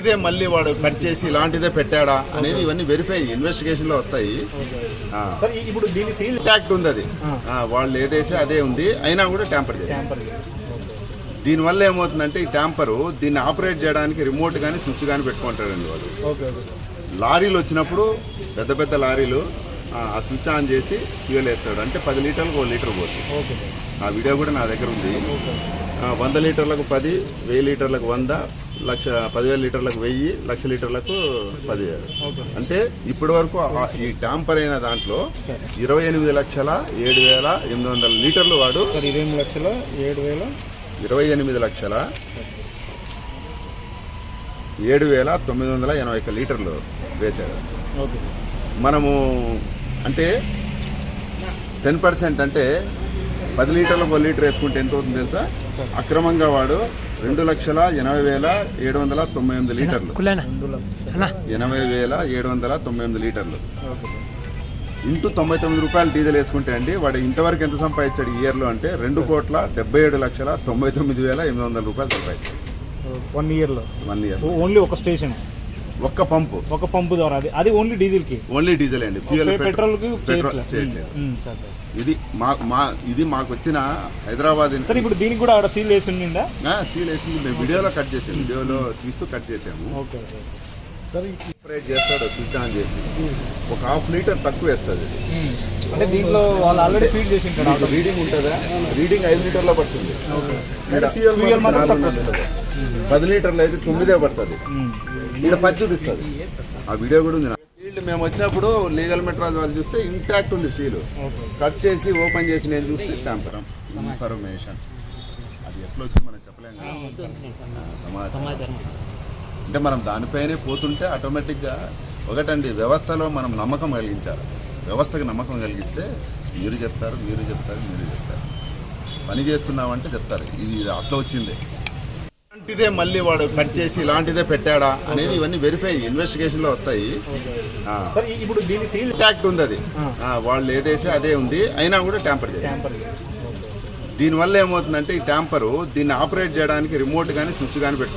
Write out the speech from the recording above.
ఇదే మళ్ళీ వాడు కట్ చేసి ఇలాంటిదే పెట్టాడా అనేది ఇవన్నీ వెరిఫై ఇన్వెస్టిగేషన్లో వస్తాయి. ఇప్పుడు దీని సీల్ ఇంటాక్ట్ ఉంది అది. వాళ్ళు ఏదేసి అదే ఉంది. అయినా కూడా ట్యాంపర్ చేయాలి. ట్యాంపర్ దీనివల్ల ఏమవుతుందంటే ఈ ట్యాంపరు దీన్ని ఆపరేట్ చేయడానికి రిమోట్ కానీ స్విచ్ కానీ పెట్టుకుంటారండి వాళ్ళు. లారీలు వచ్చినప్పుడు పెద్ద పెద్ద లారీలు ఆ, స్విచ్ ఆన్ చేసి ఫ్యూయల్ వేస్తాడు. అంటే పది లీటర్లకు ఒక లీటర్ పోతుంది. ఓకే. ఆ వీడియో కూడా నా దగ్గర ఉంది. వంద లీటర్లకు పది వెయ్యి లీటర్లకు వంద లక్ష పదివేల లీటర్లకు వెయ్యి లక్ష లీటర్లకు పదివేలు. అంటే ఇప్పటి వరకు ఈ ట్యాంపర్ అయిన దాంట్లో ఇరవై ఎనిమిది లక్షల ఏడు వేల ఎనిమిది వందల లీటర్లు వాడు ఇరవై లక్షల ఏడు వేల ఇరవై ఎనిమిది లక్షల ఏడు వేల తొమ్మిది వందల ఎనభై ఒక్క లీటర్లు వేశాడు. ఓకే. మనము అంటే టెన్ పర్సెంట్ అంటే పది లీటర్లకు ఒక లీటర్ వేసుకుంటే ఎంత అవుతుంది తెలుసా? అక్రమంగా వాడు రెండు లక్షల ఎనభై వేల ఏడు వందల తొంభై ఎనిమిది లీటర్లు. ఎనభై వేల ఏడు వందల తొంభై ఎనిమిది లీటర్లు. ఇంటూ తొంభై తొమ్మిది రూపాయలు డీజిల్ వేసుకుంటే అండి వాడు ఇంతవరకు ఎంత సంపాదించాడు ఈ ఇయర్లో అంటే రెండు కోట్ల డెబ్బై ఏడు లక్షల తొంభై తొమ్మిది వేల ఎనిమిది వందల రూపాయలు సంపాదించాడు. వన్ ఇయర్లో వన్ ఇయర్ ఓన్లీ ఒక స్టేషన్ ఒక్క పంపు. ఒక పంపు ద్వారా. అది అది ఓన్లీ డీజిల్కి ఓన్లీ డీజిల్ అండి. ఫ్యూయల్ పెట్రోల్ చేయట్లేదు. Sir sir. ఇది మా మా ఇది మాకు వచ్చిన హైదరాబాద్ సార్ ఇప్పుడు దీనికి కూడా ఆడ సీల్ వేసి ఉండిందా? సీల్ వేసింది. మేము వీడియోలో కట్ చేసాము వీడియోలో తీస్తూ కట్ చేసాము. ఓకే సరే ఆపరేట్ చేస్తాడు స్విచ్ ఆన్ చేసి. ఒక హాఫ్ లీటర్ తక్కువ వేస్తుంది అంటే దీంట్లో వాళ్ళు ఆల్రెడీ ఫీడ్ చేసి ఉంటారు రీడింగ్ ఉంటుందా? రీడింగ్ ఐదు లీటర్లో పడుతుంది. పది లీటర్లు అయితే తొమ్మిదే పడుతుంది. ఇక్కడ పది చూపిస్తుంది. ఆ వీడియో కూడా ఉంది సీల్డ్ మేము వచ్చినప్పుడు లీగల్ మెట్రాజ్ వాళ్ళు చూస్తే ఇంటాక్ట్ ఉంది సీలు. కట్ చేసి ఓపెన్ చేసి నేను చూస్తే ట్యాంపరం ఇన్ఫర్మేషన్ అది ఎట్లా వచ్చి మనం చెప్పలేము సమాచారం. అంటే మనం దానిపైనే పోతుంటే ఆటోమేటిక్గా ఒకటండి వ్యవస్థలో మనం నమ్మకం కలిగించాలి. వ్యవస్థకు నమ్మకం కలిగిస్తే మీరు చెప్తారు మీరు చెప్తారు మీరు చెప్తారు. పని చేస్తున్నామంటే చెప్తారు. ఇది అట్లా వచ్చింది. ఇలాంటిదే మళ్ళీ వాడు కట్ చేసి ఇలాంటిదే పెట్టాడా అనేది ఇవన్నీ వెరిఫై ఇన్వెస్టిగేషన్లో వస్తాయి. ఇప్పుడు దీని సీల్ ఇంటాక్ట్ ఉంది అది. వాళ్ళు ఏదేసి అదే ఉంది అయినా కూడా ట్యాంపర్ చేయాలి. ట్యాంపర్ దీనివల్ల ఏమవుతుందంటే ఈ ట్యాంపరు దీన్ని ఆపరేట్ చేయడానికి రిమోట్ కానీ స్విచ్ కానీ పెట్టు